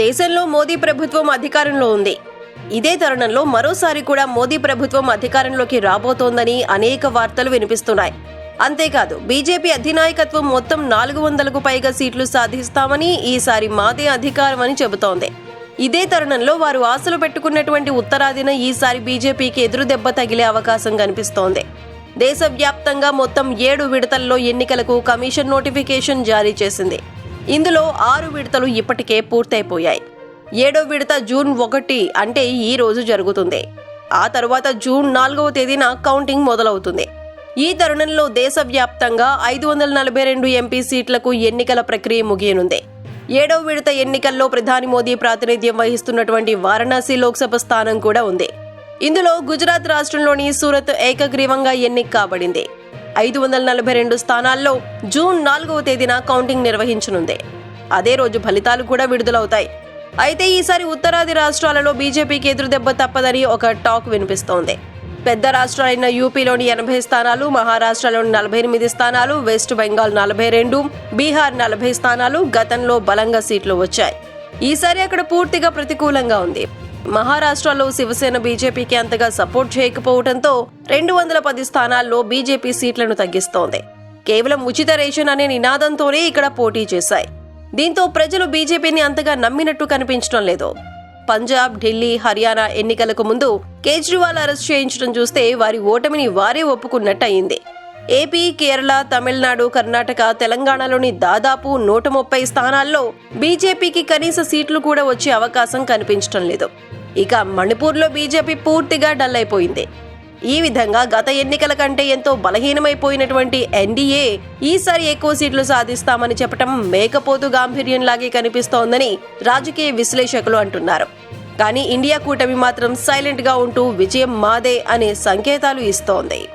దేశంలో మోదీ ప్రభుత్వం అధికారంలో ఉంది. ఇదే తరుణంలో మరోసారి కూడా మోదీ ప్రభుత్వం అధికారంలోకి రాబోతోందని అనేక వార్తలు వినిపిస్తున్నాయి. అంతేకాదు బీజేపీ అధినాయకత్వం మొత్తం నాలుగు వందలకు పైగా సీట్లు సాధిస్తామని ఈసారి మాదే అధికారం అని చెబుతోంది. ఇదే తరుణంలో వారు ఆశలు పెట్టుకున్నటువంటి ఉత్తరాదిన ఈసారి బీజేపీకి ఎదురు దెబ్బ తగిలే అవకాశం కనిపిస్తోంది. దేశవ్యాప్తంగా మొత్తం ఏడు విడతల్లో ఎన్నికలకు కమిషన్ నోటిఫికేషన్ జారీ చేసింది. ఇందులో ఆరు విడతలు ఇప్పటికే పూర్తయిపోయాయి. ఏడో విడత జూన్ ఒకటి అంటే ఈ రోజు జరుగుతుంది. ఆ తరువాత జూన్ నాలుగవ తేదీన కౌంటింగ్ మొదలవుతుంది. ఈ తరుణంలో దేశవ్యాప్తంగా ఐదు వందల నలభై రెండు ఎంపీ సీట్లకు ఎన్నికల ప్రక్రియ ముగియనుంది. ఏడవ విడత ఎన్నికల్లో ప్రధాని మోదీ ప్రాతినిధ్యం వహిస్తున్నటువంటి వారణాసి లోక్సభ స్థానం కూడా ఉంది. ఇందులో గుజరాత్ రాష్ట్రంలోని సూరత్ ఏకగ్రీవంగా ఎన్నిక కాబడింది. ఐదు వందల నలభై రెండు స్థానాల్లో జూన్ నాలుగవ తేదీన కౌంటింగ్ నిర్వహించనుంది. అదే రోజు ఫలితాలు కూడా విడుదలవుతాయి. అయితే ఈసారి ఉత్తరాది రాష్ట్రాలలో బీజేపీకి ఎదురుదెబ్బ తప్పదని ఒక టాక్ వినిపిస్తోంది. పెద్ద రాష్ట్రాలైన యూపీలోని ఎనభై స్థానాలు మహారాష్ట్రలోని నలభై ఎనిమిది స్థానాలు వెస్ట్ బెంగాల్ నలభై రెండు బీహార్ నలభై స్థానాలు గతంలో బలంగా సీట్లు వచ్చాయి. ఈసారి అక్కడ పూర్తిగా ప్రతికూలంగా ఉంది. మహారాష్ట్రలో శివసేన బీజేపీకి అంతగా సపోర్ట్ చేయకపోవడంతో రెండు వందల పది స్థానాల్లో బీజేపీ సీట్లను తగ్గిస్తోంది. కేవలం ఉచిత రేషన్ అనే నినాదంతోనే ఇక్కడ పోటీ చేశాయి. దీంతో ప్రజలు బీజేపీని అంతగా నమ్మినట్టు కనిపించడం లేదు. పంజాబ్ ఢిల్లీ హర్యానా ఎన్నికలకు ముందు కేజ్రీవాల్ అరెస్ట్ చేయించడం చూస్తే వారి ఓటమిని వారే ఒప్పుకున్నట్టు అయింది ఏపీ కేరళ తమిళనాడు కర్ణాటక తెలంగాణలోని దాదాపు నూట ముప్పై స్థానాల్లో బీజేపీకి కనీస సీట్లు కూడా వచ్చే అవకాశం కనిపించడం లేదు. ఇక మణిపూర్లో బీజేపీ పూర్తిగా డల్ అయిపోయింది ఈ విధంగా గత ఎన్నికల కంటే ఎంతో బలహీనమైపోయినటువంటి ఎన్డీఏ ఈసారి ఎక్కువ సీట్లు సాధిస్తామని చెప్పటం మేకపోతు గాంభీర్యంలాగే కనిపిస్తోందని రాజకీయ విశ్లేషకులు అంటున్నారు. కానీ ఇండియా కూటమి మాత్రం సైలెంట్గా ఉంటూ విజయం మాదే అనే సంకేతాలు ఇస్తోంది.